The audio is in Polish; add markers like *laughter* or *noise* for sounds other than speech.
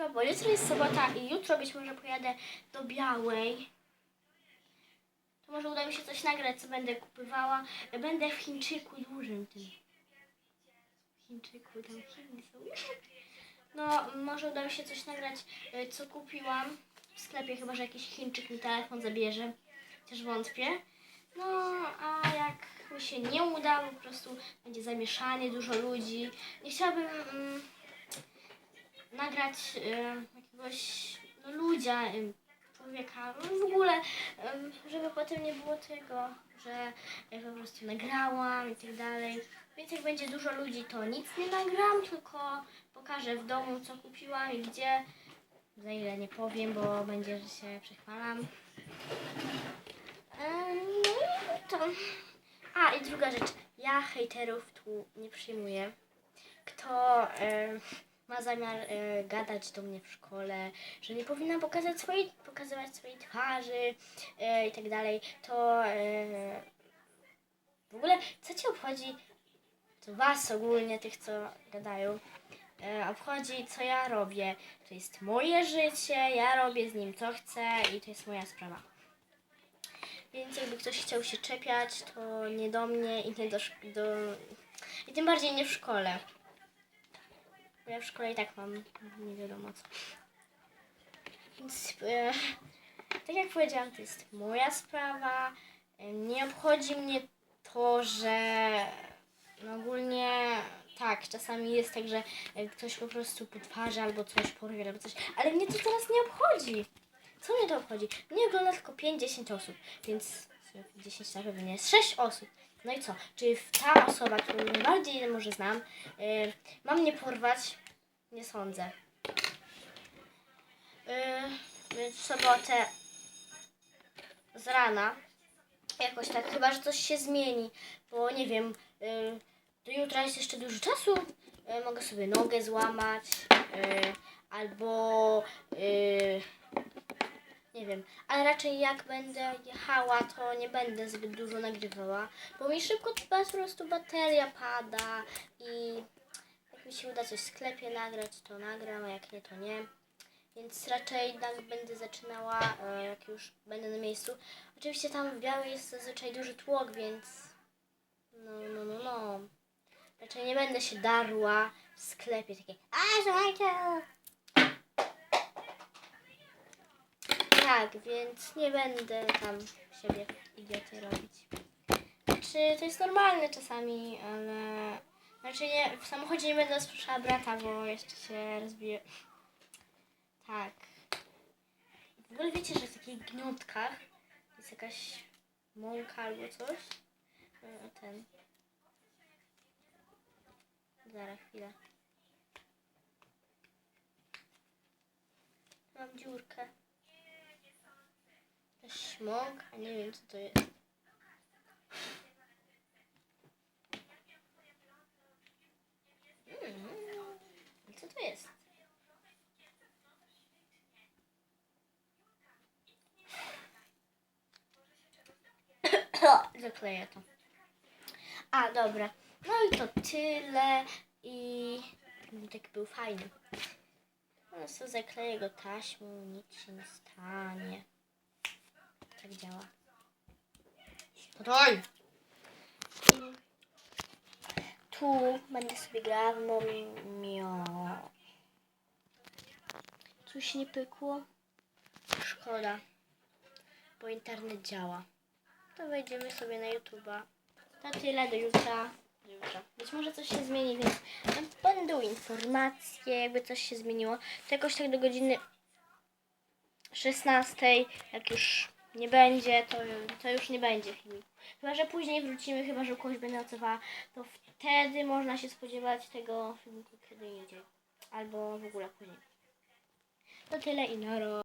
jutro, bo jutro jest sobota i jutro być może pojadę do Białej. To może uda mi się coś nagrać, co będę kupywała. Będę w Chińczyku dużym tym. Chińczyku, tam Chiny są. *laughs* No, może uda mi się coś nagrać, y, co kupiłam w sklepie, chyba że jakiś Chińczyk mi telefon zabierze. Chociaż wątpię. No, a jak mi się nie uda, po prostu będzie zamieszanie, dużo ludzi. Nie chciałabym mm, nagrać y, jakiegoś no, ludzia, y, człowieka, no, w ogóle, em, żeby potem nie było tego, że ja po prostu nagrałam i tak dalej. Więc jak będzie dużo ludzi, to nic nie nagram, tylko pokażę w domu, co kupiłam i gdzie. Za ile nie powiem, bo będzie, że się przechwalam. Em, No i to. A, i druga rzecz. Ja hejterów tu nie przyjmuję. Kto em, ma zamiar e, gadać do mnie w szkole, że nie powinnam pokazać swojej, pokazywać swojej twarzy e, i tak dalej, to e, w ogóle co ci obchodzi, to was ogólnie, tych co gadają, e, obchodzi co ja robię. To jest moje życie, ja robię z nim co chcę i to jest moja sprawa. Więc jakby ktoś chciał się czepiać, to nie do mnie i nie do, do i tym bardziej nie w szkole. Ja w szkole i tak mam nie wiadomo co. Więc e, tak jak powiedziałam, to jest moja sprawa. E, Nie obchodzi mnie to, że no ogólnie tak, czasami jest tak, że e, ktoś po prostu potwarza albo coś porwie, albo coś, ale mnie to teraz nie obchodzi. Co mnie to obchodzi? Mnie ogląda tylko 5-10 osób, więc 10 na pewno jest 6 osób. No i co? Czy ta osoba, którą najbardziej może znam, y, ma mnie porwać? Nie sądzę. Y, więc w sobotę z rana jakoś tak, chyba że coś się zmieni, bo nie wiem, y, do jutra jest jeszcze dużo czasu. Y, mogę sobie nogę złamać, y, albo y, ale raczej jak będę jechała, to nie będę zbyt dużo nagrywała, bo mi szybko po prostu bateria pada i jak mi się uda coś w sklepie nagrać, to nagram, a jak nie, to nie. Więc raczej tak będę zaczynała, e, jak już będę na miejscu. Oczywiście tam w Białej jest zazwyczaj duży tłok, więc no, no, no, no. Raczej nie będę się darła w sklepie takie, a słuchajcie, tak, więc nie będę tam siebie idioty robić. Czy to jest normalne czasami, ale znaczy nie, w samochodzie nie będę słyszała brata, bo jeszcze się rozbije. Tak. W ogóle wiecie, że w takich gniotkach jest jakaś mąka albo coś? E, Ten. Zaraz, chwilę. Mam dziurkę. Śmog, a nie wiem co to jest. Mm, co to jest? *coughs* Zakleję to. A, dobra. No i to tyle. I tak był fajny. No co zakleję go taśmą, nic się nie stanie. Tak działa. Tu będę sobie grała w momio. Coś nie pykło? Szkoda, bo internet działa. To wejdziemy sobie na YouTube'a. To tyle do jutra. Do jutra. Być może coś się zmieni, więc będą informacje, jakby coś się zmieniło. To jakoś tak do godziny 16, jak już nie będzie, to, to już nie będzie filmu. Chyba, że później wrócimy, chyba, że kogoś będę nocowała, to wtedy można się spodziewać tego filmiku kiedy indziej. Albo w ogóle później. To tyle i naro.